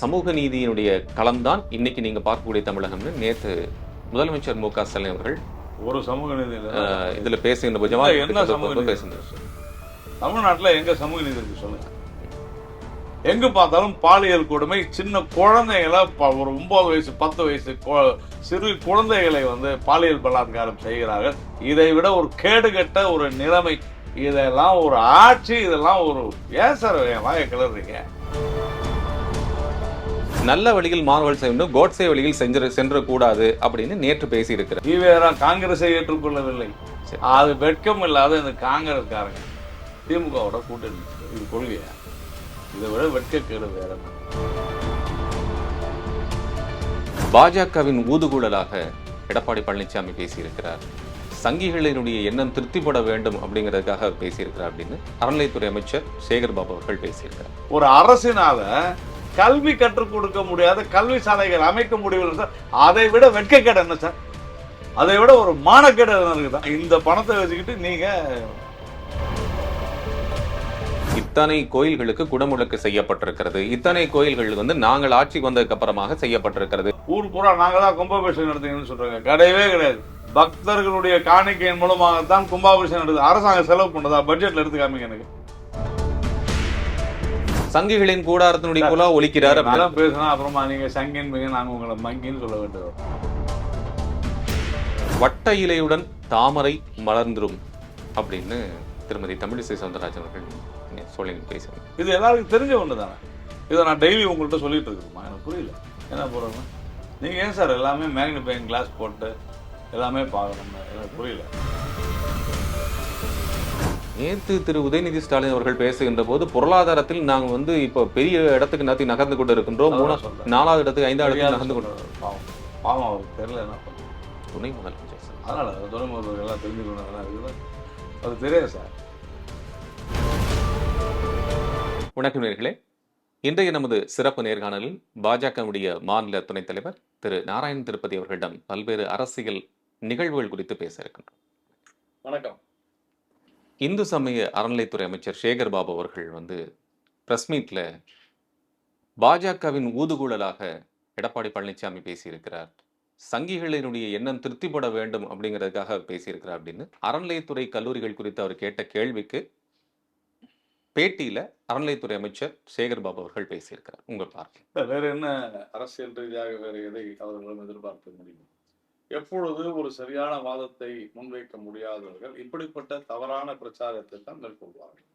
சமூக நீதியினுடைய களம்தான் இன்னைக்கு நீங்க பார்க்கக்கூடிய தமிழகம்னு நேத்து முதலமைச்சர் மு க ஸ்டாலின் அவர்கள் ஒரு சமூக நீதி இதுல பேசுகின்ற போது என்ன சமூக? பேசுனார் தமிழ்நாட்டுல எங்க சமூக நீதி இருக்கு சொல்லுங்க. எங்க பார்த்தாலும் பாலியல் கொடுமை சின்ன குழந்தைகளை ஒரு ஒன்பது வயசு பத்து வயசு சிறு குழந்தைகளை வந்து பாலியல் பலாத்காரம் செய்கிறார்கள். இதை விட ஒரு கேடுகட்ட ஒரு நிலைமை இதெல்லாம் ஒரு ஆட்சி இதெல்லாம் ஒரு ஏன் சார் வாயை கிளறீங்க? நல்ல வழியில் மாறுதல் செய்ய வேண்டும் கோட்ஸே வழியில் சென்று சென்றக்கூடாது அப்படின்னு நேற்று பேசி இருக்கிறார் ஈவேரா காங்கிரஸை ஏற்றுக்கொள்ளவில்லை. அது வெட்கம் இல்லாத இந்த காங்கிரஸ்காரங்க திமுகவோட கூட்டணி. இது கொள்கையா? இதை விட வெட்கக்கேடு வேற? பாஜகவின் ஊதுகுழலாக எடப்பாடி பழனிசாமி பேசியிருக்கிறார். சங்கிகளினுடைய எண்ணம் திருப்திப்பட வேண்டும் அப்படிங்கிறதுக்காக பேசியிருக்கிறார் அப்படின்னு அறநிலைத்துறை அமைச்சர் சேகர் பாபு அவர்கள் பேசியிருக்கிறார். ஒரு அரசினால கல்வி கற்றுக் கொடுக்க முடியாத கல்வி சாலைகள் அமைக்க முடியவில்லை சார். அதை விட வெட்கக்கேடு என்ன சார்? அதை விட ஒரு மானக்கேடு என்ன இருக்குதா? இந்த பணத்தை வச்சுக்கிட்டு நீங்க இத்தனை கோயில்களுக்கு குடமுழுக்கு செய்யப்பட்டிருக்கிறது. இத்தனை கோயில்கள் வந்து நாங்கள் ஆட்சிக்கு வந்ததுக்கு அப்புறமாக செய்யப்பட்டிருக்கிறது. ஊர் பூரா நாங்க தான் கும்பாபிஷேகம் நடத்துங்கன்னு சொல்றாங்க. கிடையவே கிடையாது. பக்தர்களுடைய காணிக்கையின் மூலமாகத்தான் கும்பாபிஷேகம் நடக்குது. அரசாங்கம் செலவு பண்ணதா பட்ஜெட்ல எடுத்து காமிங்க எனக்கு. சங்கிகளின் கூடாரத்தினுடைய குலா ஒலிக்கிறார் அப்படின்னு. நல்லா பேசினா அப்புறமா நீங்க சங்கின் மிக நாங்க உங்களை மங்கின்னு சொல்ல வேண்டியது வட்ட இலையுடன் தாமரை மலர்ந்துரும் அப்படின்னு திருமதி தமிழிசை சவுந்தரராஜன் அவர்கள் சொல்லி பேசுறாங்க இது எல்லாருக்கும் தெரிஞ்ச ஒன்று தானே இதை நான் டெய்லி உங்கள்கிட்ட சொல்லிட்டு இருக்கணுமா? எனக்கு புரியல. என்ன போடுறோம் நீங்க ஏன் சார் எல்லாமே மேக்னிஃபைங் கிளாஸ் போட்டு எல்லாமே பார்க்கணும் எனக்கு புரியல. நேற்று திரு உதயநிதி ஸ்டாலின் அவர்கள் பேசுகின்ற போது பொருளாதாரத்தில் நாங்கள் வந்து இப்போ பெரிய இடத்துக்கு நகர்த்தி நகர்ந்து கொண்டு இருக்கின்றோம் மூணா. நாலாவது இடத்துக்கு ஐந்தாவது இடத்துக்கு நகர்ந்து கொண்டு. பாவம் பாவம் அவருக்கு தெரியல என்ன பண்ணுறது துணை முதலமைச்சர் சார். அதனால துறைமுகர்கள் எல்லாம் தெரிஞ்சுக்கணும் அதெல்லாம் இருக்குது அது தெரியாது சார் வணக்கம் நேர்களே இன்றைய நமது சிறப்பு நேர்காணலில் பாஜகவுடைய மாநில துணைத் தலைவர் திரு நாராயண் திருப்பதி அவர்களிடம் பல்வேறு அரசியல் நிகழ்வுகள் குறித்து பேச இருக்கின்றோம் வணக்கம் இந்து சமய அறநிலைத்துறை அமைச்சர் சேகர் பாபு அவர்கள் வந்து பிரஸ் மீட்ல பாஜகவின் ஊதுகுழலாக எடப்பாடி பழனிசாமி பேசியிருக்கிறார். சங்கிகளினுடைய எண்ணம் திருப்திப்பட வேண்டும் அப்படிங்கிறதுக்காக அவர் பேசியிருக்கிறார் அப்படின்னு அறநிலையத்துறை கல்லூரிகள் குறித்து அவர் கேட்ட கேள்விக்கு பேட்டியில அறநிலையத்துறை அமைச்சர் சேகர் பாபு அவர்கள் பேசியிருக்கிறார். உங்கள் பார்க்க வேற என்ன அரசியல் ரீதியாக வேற எதை அவர்களும் எதிர்பார்க்க முடியும்? எப்பொழுது ஒரு சரியான வாதத்தை முன்வைக்க முடியாதவர்கள் இப்படிப்பட்ட தவறான பிரச்சாரத்தை தான் மேற்கொள்வார்கள்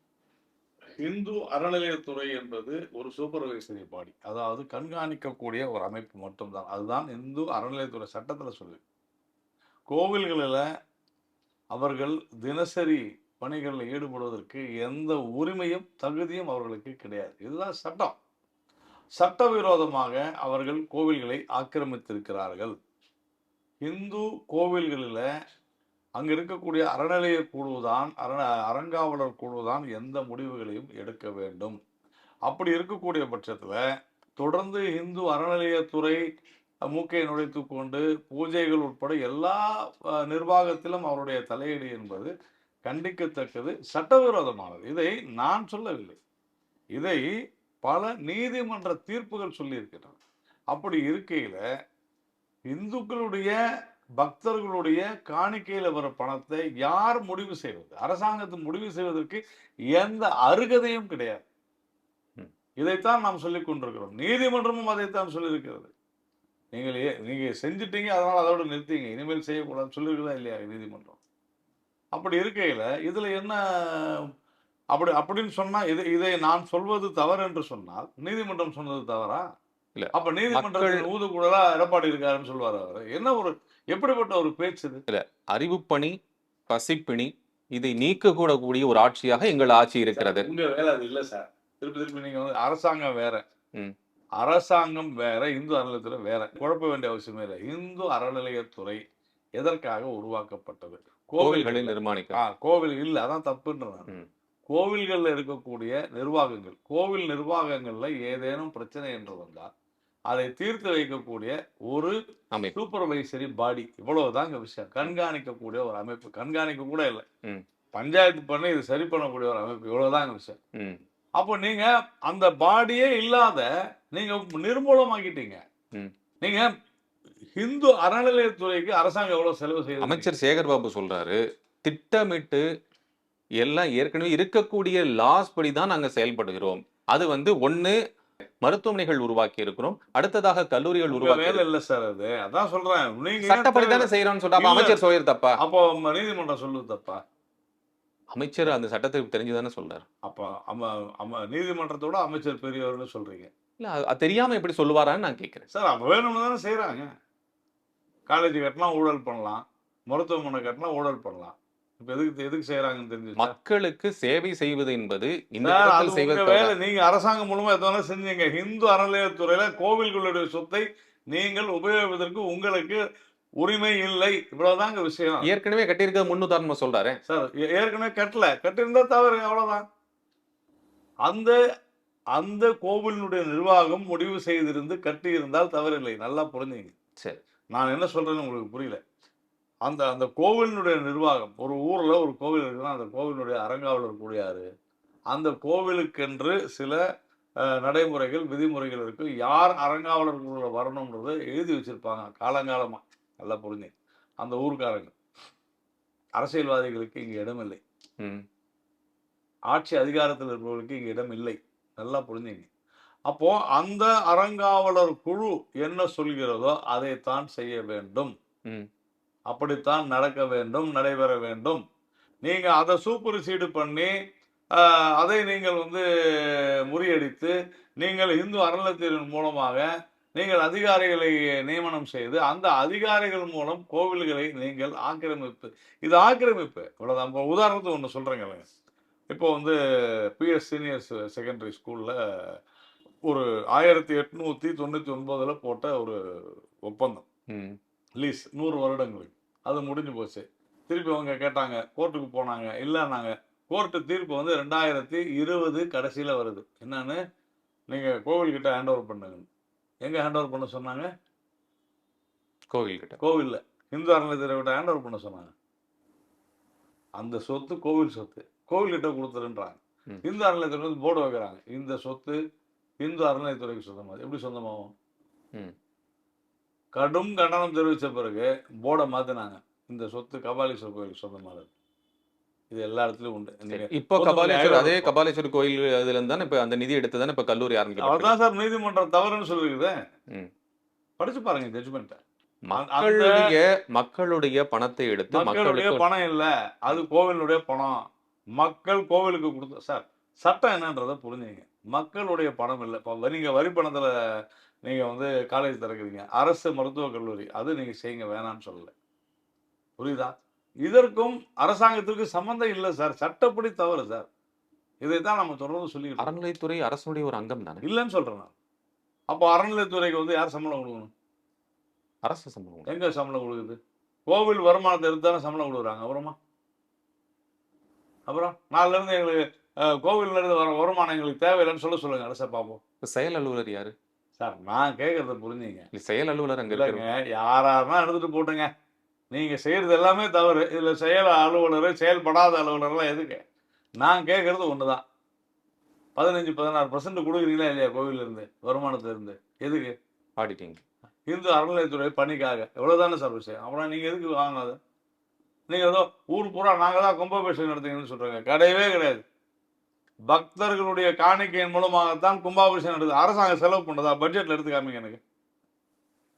இந்து அறநிலையத்துறை என்பது ஒரு சூப்பர்வைசரி பாடி அதாவது கண்காணிக்கக்கூடிய ஒரு அமைப்பு மட்டும்தான். அதுதான் இந்து அறநிலையத்துறை சட்டத்தில் சொல்லு கோவில்களில் அவர்கள் தினசரி பணிகளில் ஈடுபடுவதற்கு எந்த உரிமையும் தகுதியும் அவர்களுக்கு கிடையாது. இதுதான் சட்டம். சட்டவிரோதமாக அவர்கள் கோவில்களை ஆக்கிரமித்திருக்கிறார்கள். இந்து கோவில்களில் அங்கே இருக்கக்கூடிய அறநிலைய குழுதான் அரண அறங்காவலர் குழுதான் எந்த முடிவுகளையும் எடுக்க வேண்டும். அப்படி இருக்கக்கூடிய பட்சத்தில் தொடர்ந்து இந்து அறநிலையத்துறை மூக்கை நுழைத்து கொண்டு பூஜைகள் உட்பட எல்லா நிர்வாகத்திலும் அவருடைய தலையீடு என்பது கண்டிக்கத்தக்கது சட்டவிரோதமானது. இதை நான் சொல்லவில்லை. இதை பல நீதிமன்ற தீர்ப்புகள் சொல்லியிருக்கின்றன. அப்படி இருக்கையில் இந்துக்களுடைய பக்தர்களுடைய காணிக்கையில வர பணத்தை யார் முடிவு செய்வது? அரசாங்கத்தை முடிவு செய்வதற்கு எந்த அருகதையும் கிடையாது. இதைத்தான் நாம் சொல்லிக் கொண்டிருக்கிறோம். நீதிமன்றமும் அதைத்தான் சொல்லியிருக்கிறது. நீங்கள் ஏ- நீங்க செஞ்சிட்டீங்க அதனால அதோட நிறுத்திங்க. இனிமேல் செய்யக்கூடாதுன்னு சொல்லியிருக்குதா இல்லையா நீதிமன்றம்? அப்படி இருக்கையில இதுல என்ன அப்படி அப்படின்னு சொன்னா இது இதை நான் சொல்வது தவறு என்று சொன்னால் நீதிமன்றம் சொன்னது தவறா? இல்ல. அப்ப நீதிமன்றத்தில் ஊதுகுழலா எடப்பாடி இருக்காருன்னு சொல்லுவாரு அவரு. என்ன ஒரு எப்படிப்பட்ட ஒரு பேச்சு இது? அறிவுப்பணி பசிப்பிணி இதை நீக்கக்கூடக்கூடிய ஒரு ஆட்சியாக எங்கள் ஆட்சி இருக்கிறது. உங்க வேலை அது இல்ல சார். திருப்பி திருப்பி நீங்க வந்து அரசாங்கம் வேற. அரசாங்கம் வேற இந்து அறநிலையத்துறை வேற. குழப்ப வேண்டிய அவசியமே இல்லை. இந்து அறநிலையத்துறை எதற்காக உருவாக்கப்பட்டது? கோவில்களை கோவில்கள் நிர்மாணிக்க. கோவில் இல்ல. அதான். ம். கோவில்கள்ல இருக்கக்கூடிய நிர்வாகங்கள். கோவில் நிர்வாகங்கள்ல ஏதேனும் பிரச்சனை என்று வந்தால் அதை தீர்த்து வைக்கக்கூடிய ஒரு அமைப்பு. சூப்பர்வைசரி பாடி இவ்வளவுதாங்க விஷயம். கண்காணிக்கக்கூடிய ஒரு அமைப்பு. கண்காணிக்க கூட இல்லை. பஞ்சாயத்து பண்ணி இது சரி பண்ணக்கூடிய ஒரு அமைப்பு. இவ்வளவுதாங்க விஷயம். அப்போ நீங்க அந்த பாடியே இல்லாத நீங்க நிர்மூலமாக்கிட்டீங்க. நீங்க இந்து அறநிலையத்துறைக்கு அரசாங்கம் எவ்வளவு செலவு செய்யுது அமைச்சர் சேகர் பாபு சொல்றாரு திட்டமிட்டு எல்லாம் ஏற்கனவே இருக்கக்கூடிய லாஸ் படி தான் நாங்க செயல்படுகிறோம். அது வந்து ஒண்ணு மருத்துவமனைகள் உருவாக்கி இருக்கிறோம். அடுத்ததாக கல்லூரிகள் உருவாக்கி இல்ல சார் அது. அதான் சொல்றேன். நீங்க சட்டப்படி தானே செய்யறோம்னு இல்ல. அமைச்சர் சோயர் தப்பா? அப்போ நீதிமன்றம் சொல்லுது தப்பா? அமைச்சர் அந்த சட்டத்திற்கு தெரிஞ்சுதானே சொல்றாரு. அப்ப நீதிமன்றத்தோட அமைச்சர் பெரியவர்னு சொல்றீங்க. இல்ல தெரியாம எப்படி சொல்லுவாரான்னு நான் கேட்கிறேன் சார் அப்ப வேணும்னு தானே செய்யறாங்க காலேஜ் கட்டினா ஊழல் பண்ணலாம். மருத்துவமனை கட்டினா ஊழல் பண்ணலாம். மக்களுக்கு சேவை செய்வது என்பது இந்த? வேலை. நீங்க அரசாங்கம் மூலமா எதனா செஞ்சீங்க? இந்து அறநிலையத்துறையில கோவில்களுடைய சொத்தை நீங்கள் உபயோகிப்பதற்கு உங்களுக்கு உரிமை இல்லை. இவ்வளவுதாங்க விஷயம். ஏற்கனவே கட்டியிருக்க முன்னுதாரணமா சொல்றாரு. சார் ஏற்கனவே கட்டல. கட்டியிருந்தா தவறு அவ்வளவுதான். அந்த அந்த கோவிலினுடைய நிர்வாகம் முடிவு செய்திருந்து கட்டி இருந்தால் தவறில்லை. நல்லா புரிஞ்சுங்க. சரி. நான் என்ன சொல்றேன்னு உங்களுக்கு புரியல. அந்த அந்த கோவிலினுடைய நிர்வாகம் ஒரு ஊர்ல ஒரு கோவில் இருக்குன்னா அந்த கோவிலுடைய அறங்காவலர் கூடியாரு. அந்த கோவிலுக்கென்று சில நடைமுறைகள் விதிமுறைகள் இருக்கு. யார் அறங்காவலருக்குள்ள வரணுன்றதை எழுதி வச்சிருப்பாங்க. காலங்காலமா நல்லா புரிஞ்சு அந்த ஊர்க்காரங்க. அரசியல்வாதிகளுக்கு இங்க இடம் இல்லை. ம். ஆட்சி அதிகாரத்தில் இருப்பவர்களுக்கு இங்க இடம் இல்லை. நல்லா புரிஞ்சுங்க. அப்போ அந்த அறங்காவலர் குழு என்ன சொல்கிறதோ அதைத்தான் செய்ய வேண்டும். அப்படித்தான் நடக்க வேண்டும் நடைபெற வேண்டும். நீங்க அதை சூப்பர்சீடு பண்ணி அதை நீங்கள் வந்து முறியடித்து நீங்கள் இந்து அறநிலையத்தின் மூலமாக நீங்கள் அதிகாரிகளை நியமனம் செய்து அந்த அதிகாரிகள் மூலம் கோவில்களை நீங்கள் ஆக்கிரமிப்பு. இது ஆக்கிரமிப்பு. இவ்வளவுதான். இப்போ உதாரணத்துக்கு ஒன்று சொல்றேங்க. இப்போ வந்து பிஎஸ் சீனியர் செகண்டரி ஸ்கூல்ல ஒரு ஆயிரத்தி எட்நூத்தி தொண்ணூத்தி ஒன்பதுல போட்ட ஒரு ஒப்பந்தம். லீஸ் நூறு வருடங்களுக்கு. அது முடிஞ்சு போச்சு. திருப்பி அவங்க கேட்டாங்க கோர்ட்டுக்கு போனாங்க இல்லைன்னாங்க. கோர்ட்டு தீர்ப்பு வந்து ரெண்டாயிரத்தி இருபது கடைசியில வருது. என்னன்னு நீங்க கோவில்கிட்ட ஹேண்ட் ஓவர் பண்ணுங்க. எங்க ஹேண்ட் ஓவர் பண்ண சொன்னாங்க? கோவில் கிட்ட கோவில்ல. இந்து அறநிலையத்துறை விட்ட ஹேண்ட் ஓவர் பண்ண சொன்னாங்க. அந்த சொத்து கோவில் சொத்து. கோவில்கிட்ட கொடுத்துருன்றாங்க. இந்து அறநிலையத்துறை வந்து போர்டு வைக்கிறாங்க. இந்த சொத்து இந்து அறநிலையத்துறைக்கு சொந்தமாகுது எப்படி சொந்தமாகும். கடும் கண்டனம் தெரிவித்த பிறகு போர்டை மாத்தினாங்க. இந்த சொத்து கபாலீஸ்வரர் கோயிலுக்கு சொந்தமானது. இது எல்லா இடத்துலயும் உண்டு. இப்போ கபாலீஸ்வரர் அதே. கபாலீஸ்வரர் கோயில் இதுல இருந்து தானே இப்ப அந்த நிதி எடுத்து தானே இப்ப கல்லூரி ஆரம்பிக்கப்பட்டது அவர்தான் சார் நீதிமன்றம் தவறுன்னு சொல்லிருக்குது. படிச்சு பாருங்க ஜட்ஜ்மெண்ட் மக்களுடைய மக்களுடைய பணத்தை எடுத்து மக்களுடைய பணம் இல்ல. அது கோவிலுடைய பணம். மக்கள் கோவிலுக்கு கொடுத்த சார் சட்டம் என்னன்றதை புரிஞ்சுங்க மக்களுடைய பணம் இல்லை. இப்போ நீங்க வரி பணத்துல நீங்க வந்து காலேஜ் திறக்குறீங்க. அரசு மருத்துவக் கல்லூரி. அது நீங்க செய்யுங்க வேணாம்னு சொல்லல. புரியுதா? இதற்கும் அரசாங்கத்திற்கு சம்மந்தம் இல்லை சார் சட்டப்படி தவறு சார் இதைத்தான் நம்ம தொடர்ந்து இருக்கோம். அறநிலைத்துறை அரசுடைய ஒரு அங்கம் தானே? இல்லைன்னு சொல்றேன் நான். அப்போ அறநிலையத்துறைக்கு வந்து யார் சம்பளம் கொடுக்கணும்? அரசு சம்பளம் எங்க சம்பளம் கொடுக்குது? கோவில் வருமானத்தை எடுத்து தானே சம்பளம் கொடுக்குறாங்க. அப்புறமா? அப்புறம் நாலுல இருந்து எங்களுக்கு இருந்து வர வருமானம் எங்களுக்கு தேவையில்லைன்னு சொல்ல சொல்லுங்க அரசை பார்ப்போம் இப்ப செயல் அலுவலர் யாரு? சார் நான் கேட்கறத புரிஞ்சுங்க. செயல் அலுவலர் அங்க இல்லைங்க யாராருன்னா எடுத்துட்டு போட்டுங்க. நீங்க செய்யறது எல்லாமே தவறு. இதுல செயல் அலுவலர் செயல்படாத அலுவலர்லாம் எதுக்கு? நான் கேட்கறது ஒண்ணுதான். பதினஞ்சு பதினாறு பர்சன்ட் கொடுக்குறீங்களா இல்லையா கோவில்ல இருந்து வருமானத்துல இருந்து? எதுக்கு? ஆடிட்டிங் இந்து அறநிலையத்துறை பணிக்காக. எவ்வளவுதானே சார் விஷயம். அப்புறம் நீங்க எதுக்கு வாங்கினது? நீங்க ஏதோ ஊர் பூரா நாங்க தான் கும்பாபிஷேகம் நடத்துங்கன்னு சொல்றாங்க. கிடையவே கிடையாது. பக்தர்களுடைய காணிக்கையின் மூலமாகத்தான் கும்பாபிஷேகம் நடக்குது. அரசாங்கம் செலவு பண்ணதா பட்ஜெட்ல எடுத்து காமிங்க எனக்கு.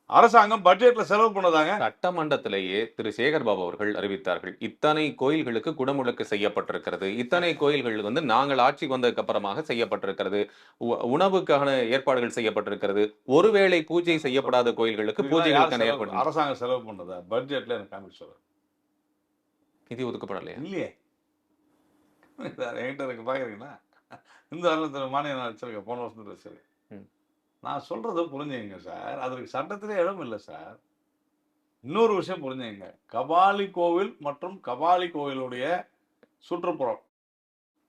அரசாங்கம் பட்ஜெட்ல செலவு பண்ணதாங்க சட்டமன்றத்திலேயே திரு சேகர் பாபு அவர்கள் அறிவித்தார்கள் இத்தனை கோயில்களுக்கு குடமுழுக்கு செய்யப்பட்டிருக்கிறது. இத்தனை கோயில்கள் வந்து நாங்கள் ஆட்சிக்கு வந்ததுக்கு அப்புறமாக செய்யப்பட்டிருக்கிறது. உணவுக்கான ஏற்பாடுகள் செய்யப்பட்டிருக்கிறது. ஒருவேளை பூஜை செய்யப்படாத கோயில்களுக்கு பூஜைகளுக்கான ஏற்பாடு அரசாங்கம் செலவு பண்ணதா பட்ஜெட்ல எனக்கு காமிச்சு நிதி ஒதுக்கப்படலையா? இல்லையே. என்கிட்ட இருக்கு பாக்குறீங்களா? இந்த அறநிலையத்துறை மானியம் நான் வச்சிருக்கேன் போன வருஷத்துல வச்சிருக்கேன். நான் சொல்றத புரிஞ்சுங்க சார். அதுக்கு சட்டத்திலே இடம் இல்லை சார். இன்னொரு விஷயம் புரிஞ்சுங்க. கபாலி கோவில் மற்றும் கபாலி கோவிலுடைய சுற்றுப்புறம்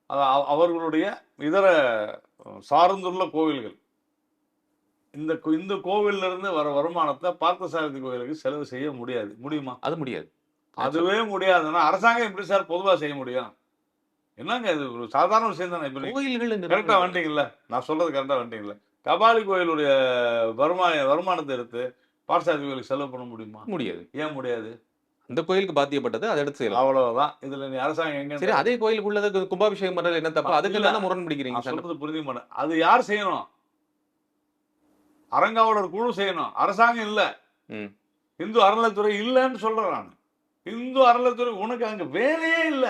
அது அவ- அவர்களுடைய இதர சார்ந்துள்ள கோவில்கள். இந்த இந்த கோவில்ல இருந்து வர வருமானத்தை பார்த்தசாரதி கோவிலுக்கு செலவு செய்ய முடியாது. முடியுமா? அது முடியாது. அதுவே முடியாதுன்னா அரசாங்கம் எப்படி சார் பொதுவா செய்ய முடியும்? என்னங்க இது? ஒரு சாதாரண விஷயம் தானே இப்ப கோயில்கள் கரெக்டா வந்துட்டீங்கல்ல? நான் சொல்றது கரெக்டா வந்துட்டீங்கல்ல? கபாலி கோயிலுடைய வருமான வருமானத்தை எடுத்து பாரசாதி கோயிலுக்கு செலவு பண்ண முடியுமா? முடியாது. ஏன் முடியாது? அந்த கோயிலுக்கு பாத்தியப்பட்டது அதை எடுத்து செய்யலாம். அவ்வளவுதான். இதுல நீ அரசாங்கம் எங்க சரி அதே கோயிலுக்குள்ளது கும்பாபிஷேகம் பண்றது என்ன தப்பு? அதுக்கு. தானே முரண் பிடிக்கிறீங்க சொல்றது புரிஞ்சு பண்ண அது யார் செய்யணும்? அரங்காவலர் குழு செய்யணும். அரசாங்கம் இல்ல. இந்து அறநிலைத்துறை இல்லைன்னு சொல்றேன் நான். இந்து அறநிலைத்துறை உனக்கு அங்க வேலையே இல்ல.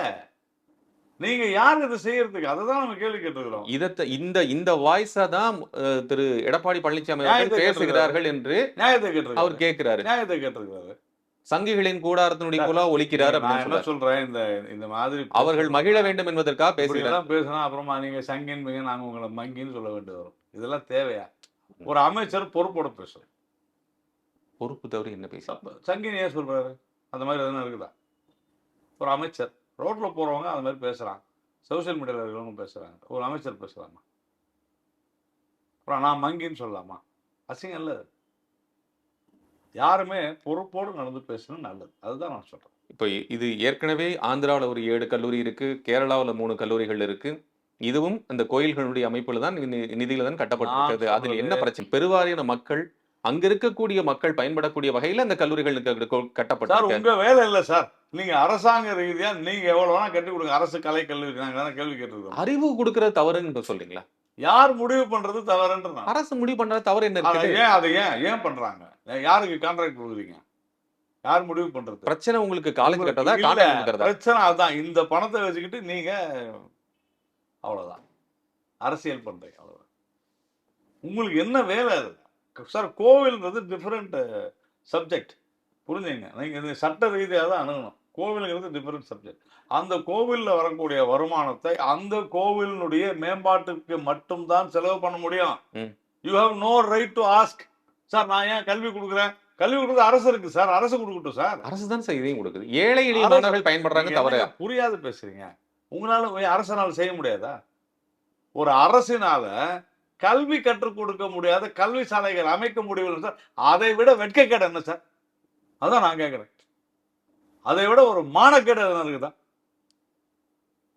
நீங்க யார் இதை செய்யறதுக்கு? அதை தான் நம்ம கேள்வி கேட்டுக்கிறோம். இதத்த இந்த இந்த வாய்ஸா தான் திரு எடப்பாடி பழனிசாமி அவர்கள் பேசுகிறார்கள் என்று நியாயத்தை அவர் கேட்டிருக்காரு கேட்கிறாரு. நியாயத்தை கேட்டிருக்காரு சங்கிகளின் கூடாரத்தினுடைய குலா அப்படின்னு என்ன சொல்றேன்? இந்த இந்த மாதிரி அவர்கள் மகிழ வேண்டும் என்பதற்காக பேசுகிறார். பேசினா அப்புறமா நீங்க சங்கின்பீங்க நாங்க உங்களை மங்கின்னு சொல்ல வேண்டியது வரும். இதெல்லாம் தேவையா? ஒரு அமைச்சர் பொறுப்போட பேசுறோம் பொறுப்பு தவறு என்ன பேச தப்பு சங்கின்னு ஏன் சொல்றாரு? அந்த மாதிரி எதுனா இருக்குதா? ஒரு அமைச்சர். ரோட்ல போறவங்க அந்த மாதிரி பேசுறாங்க. சோசியல் மீடியால இருக்கிறவங்க பேசுறாங்க. ஒரு அமைச்சர் பேசலாமா? அப்புறம் நான் மங்கின்னு சொல்லலாமா? அசிங்கம் இல்ல. யாருமே பொறுப்போடு நடந்து பேசணும் நல்லது. அதுதான் நான் சொல்றேன். இப்போ இது ஏற்கனவே ஆந்திராவில் ஒரு ஏழு கல்லூரி இருக்கு கேரளாவில் மூணு கல்லூரிகள் இருக்கு. இதுவும் இந்த கோயில்களுடைய அமைப்புல தான் நிதியில தான் கட்டப்பட்டிருக்கிறது அதில் என்ன பிரச்சனை? பெருவாரியான மக்கள் அங்க இருக்கக்கூடிய மக்கள் பயன்படக்கூடிய வகையில அந்த கல்லூரிகளுக்கு சார் கட்டப்பட்டிருக்கு. உங்க வேலை இல்ல சார். நீங்க அரசாங்க ரீதியா நீங்க எவ்வளவு வேணா கட்டி கொடுங்க. அரசு கலை கல்லூரி கேள்வி கேட்டிருக்கோம். அறிவு கொடுக்கறது தவறுன்னு சொல்றீங்களா? யார் முடிவு பண்றது தவறுன்ற. அரசு முடிவு பண்றது தவறு என்ன ஏன் அதை ஏன் ஏன் பண்றாங்க? யாருக்கு கான்ட்ராக்ட் கொடுக்குறீங்க? யார் முடிவு பண்றது? பிரச்சனை உங்களுக்கு காலேஜ் கட்டதா? பிரச்சனை அதான். இந்த பணத்தை வச்சுக்கிட்டு நீங்க அவ்வளவுதான். அரசியல் பண்றீங்க அவ்வளவுதான். உங்களுக்கு என்ன வேலை அது? சார் கோவில்ன்றது டிஃப்ரெண்ட் சப்ஜெக்ட் புரிஞ்சுங்க? நீங்க இது சட்ட ரீதியாக தான் அணுகணும். கோவிலுங்கிறது டிஃப்ரெண்ட் சப்ஜெக்ட் அந்த கோவில்ல வரக்கூடிய வருமானத்தை அந்த கோவிலினுடைய மேம்பாட்டுக்கு மட்டும்தான் செலவு பண்ண முடியும். You have no right to ask sir நான் ஏன் கல்வி கொடுக்குறேன்? கல்வி கொடுக்குறது அரசு இருக்கு சார். அரசு கொடுக்கட்டும் சார். அரசு தான் சார் இதையும் கொடுக்குது. ஏழை எளிய மாணவர்கள் பயன்படுறாங்க என்னங்க புரியாது பேசுறீங்க. உங்களால அரசனால செய்ய முடியாதா? ஒரு அரசினால கல்வி கற்றுக் கொடுக்க முடியாத கல்வி சாலைகள் அமைக்க முடியவில்லை சார். அதை விட வெட்கக்கேடு என்ன சார்? அதான் நான் கேட்குறேன். அதை விட ஒரு மானக்கேடு என்ன இருக்குதான்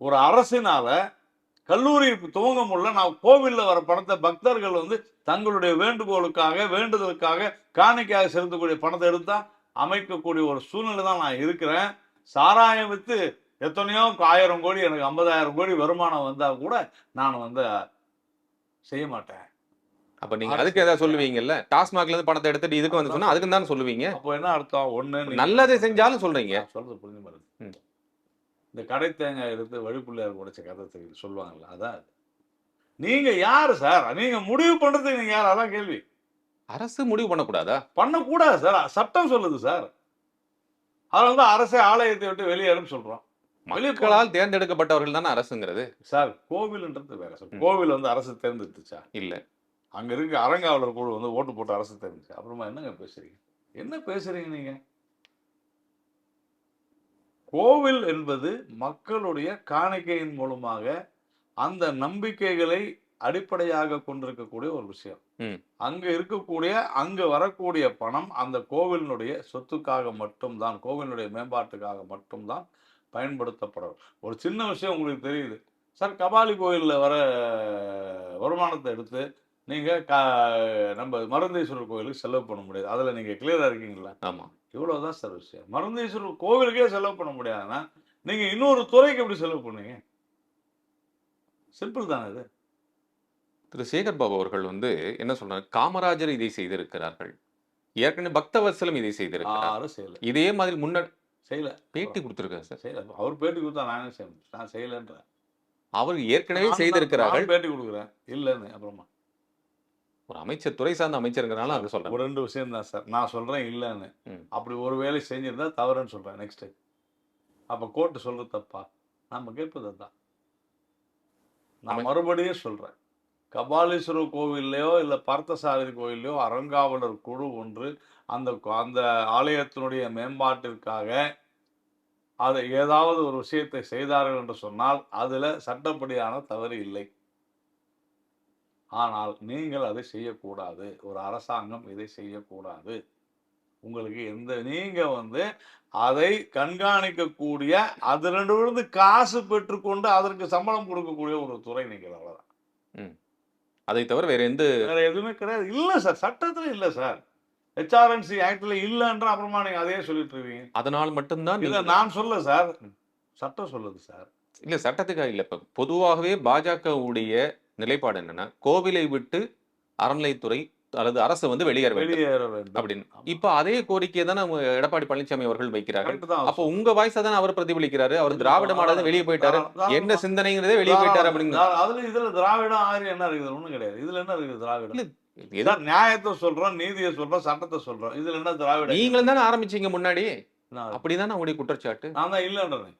ஒரு அரசினால கல்லூரி துவங்க முடியல. நான் கோவில்ல வர பணத்தை பக்தர்கள் வந்து தங்களுடைய வேண்டுகோளுக்காக வேண்டுதலுக்காக காணிக்கையாக செலுத்தக்கூடிய பணத்தை எடுத்தா அமைக்கக்கூடிய ஒரு சூழ்நிலை தான் நான் இருக்கிறேன். சாராயம் வித்து எத்தனையோ ஆயிரம் கோடி எனக்கு ஐம்பதாயிரம் கோடி வருமானம் வந்தால் கூட நான் வந்து செய்ய மாட்டேன். அப்ப நீங்க அதுக்கு ஏதாவது சொல்லுவீங்கல்ல? டாஸ்மாக்ல இருந்து பணத்தை எடுத்துட்டு இதுக்கு வந்து சொன்னா அதுக்கு தான் சொல்லுவீங்க? அப்போ என்ன அர்த்தம்? ஒண்ணு நல்லதை செஞ்சாலும் சொல்றீங்க. சொல்றது புரிஞ்சு பாருங்க. இந்த கடை தேங்காய் எடுத்து வழிப்பிள்ளையார் உடைச்ச கதை தெரியுது சொல்லுவாங்கல்ல அதான் அது. நீங்க யாரு சார்? நீங்க முடிவு பண்றதுக்கு நீங்க யார்? அதான் கேள்வி. அரசு முடிவு பண்ணக்கூடாதா? பண்ணக்கூடாது சார். சட்டம் சொல்லுது சார். அதனால தான் அரசே ஆலயத்தை விட்டு வெளியேறும் சொல்றோம். மக்களால் தேர்ந்தெடுக்கப்பட்டவர்கள் தானே அரசுங்கிறது? சார் கோவில்ன்றது வேற சார். கோவில் வந்து அரசு தேர்ந்தெடுத்துச்சா? இல்ல. அங்க இருக்க அறங்காவலர் குழு வந்து ஓட்டு போட்டு அரசு தேர்ந்துச்சு அப்புறமா என்னங்க பேசுறீங்க? என்ன பேசுறீங்க நீங்க? கோவில் என்பது மக்களுடைய காணிக்கையின் மூலமாக அந்த நம்பிக்கைகளை அடிப்படையாக கொண்டிருக்கக்கூடிய ஒரு விஷயம். அங்க இருக்கக்கூடிய அங்க வரக்கூடிய பணம் அந்த கோவிலினுடைய சொத்துக்காக மட்டும்தான் கோவிலினுடைய மேம்பாட்டுக்காக மட்டும்தான் பயன்படுத்தப்படும். ஒரு சின்ன விஷயம் உங்களுக்கு தெரியுது. சார் கபாலி கோயில்ல வர வருமானத்தை எடுத்து நீங்க க- நம்ம மருந்தீஸ்வரர் கோயிலுக்கு செலவு பண்ண முடியாது. அதுல நீங்க கிளியரா இருக்கீங்களா? ஆமா. இவ்வளவுதான் சார் விஷயம். மருந்தீஸ்வரர் கோவிலுக்கே செலவு பண்ண முடியாதுன்னா நீங்க இன்னொரு துறைக்கு எப்படி செலவு பண்ணுவீங்க? சிம்பிள் தானே இது. திரு. சேகர் பாபு அவர்கள் வந்து என்ன சொல்றாங்க காமராஜர் இதை செய்திருக்கிறார்கள். ஏற்கனவே பக்தவத்சலம் இதை செய்திருக்கிறார். இதே மாதிரி முன்னாடி செய்யல. பேட்டி கொடுத்திருக்காரு சார். செய்யல. அவர் பேட்டி கொடுத்தா நானே செய்யணும் நான் செய்யலன்றேன். அவர் ஏற்கனவே செய்திருக்கிறார்கள். பேட்டி கொடுக்குறேன். இல்லைன்னு அப்புறமா. ஒரு அமைச்சர் துறை சார்ந்த அமைச்சருங்கிறனால அது சொல்றேன். ஒரு ரெண்டு விஷயம் தான் சார். நான் சொல்றேன் இல்லைன்னு. அப்படி ஒரு வேலை செஞ்சிருந்தா தவறுன்னு சொல்றேன் நெக்ஸ்ட் அப்ப கோர்ட்டு சொல்றது தப்பா? நம்ம கேட்பது தான் நான் மறுபடியும் சொல்றேன். கபாலீஸ்வரர் கோவில்லையோ இல்ல பார்த்தசாரதி கோவில்லையோ அறங்காவலர் குழு ஒன்று அந்த அந்த ஆலயத்தினுடைய மேம்பாட்டிற்காக அதை ஏதாவது ஒரு விஷயத்தை செய்தார்கள் என்று சொன்னால் அதுல சட்டப்படியான தவறு இல்லை. ஆனால் நீங்கள் அதை செய்யக்கூடாது. ஒரு அரசாங்கம் இதை செய்யக்கூடாது. உங்களுக்கு எந்த நீங்க வந்து அதை கண்காணிக்கக்கூடிய அதிலிருந்து காசு பெற்றுக்கொண்டு அதற்கு சம்பளம் கொடுக்கக்கூடிய ஒரு துறை நீங்கள் அவ்வளவுதான். ம். அதை தவிர வேற எந்த வேற எதுவுமே கிடையாது. இல்ல சார். சட்டத்துல இல்ல சார். ஹெச்ஆர்என்சி ஆக்ட்ல இல்லன்ற அப்புறமா நீங்க அதையே சொல்லிட்டு இருக்கீங்க. அதனால் மட்டும்தான் இல்ல நான் சொல்ல சார். சட்டம் சொல்லுது சார். இல்ல சட்டத்துக்காக இல்ல. இப்ப பொதுவாகவே பாஜகவுடைய நிலைப்பாடு என்னன்னா கோவிலை விட்டு அறநிலைத்துறை அல்லது அரசு வந்து வெளியேற வேண்டும் வெளியேற வேண்டும். அப்படின்னு. இப்ப அதே கோரிக்கையை தானே நம்ம எடப்பாடி பழனிசாமி அவர்கள் தான். அப்போ உங்க வாய்ஸ் தான் அவர் பிரதிபலிக்கிறாரு? அவர் திராவிட மாடல் வெளியே போயிட்டாரு. என்ன சிந்தனைங்கிறதே வெளியே போயிட்டாரு அப்படிங்க நான் அதுல இதுல திராவிடம் ஆறு என்ன இருக்குது? ஒண்ணும் கிடையாது. இதுல என்ன இருக்குது திராவிடம்? சார், நியாயத்தை சொல்றோம் நீதியை சொல்றோம் சட்டத்தை சொல்றோம். இதுல என்ன திராவிடம் நீங்களும் தானே ஆரம்பிச்சீங்க முன்னாடி? நான் அப்படிதானே உங்களுடைய குற்றச்சாட்டு? நான் தான் இல்லன்றேன்.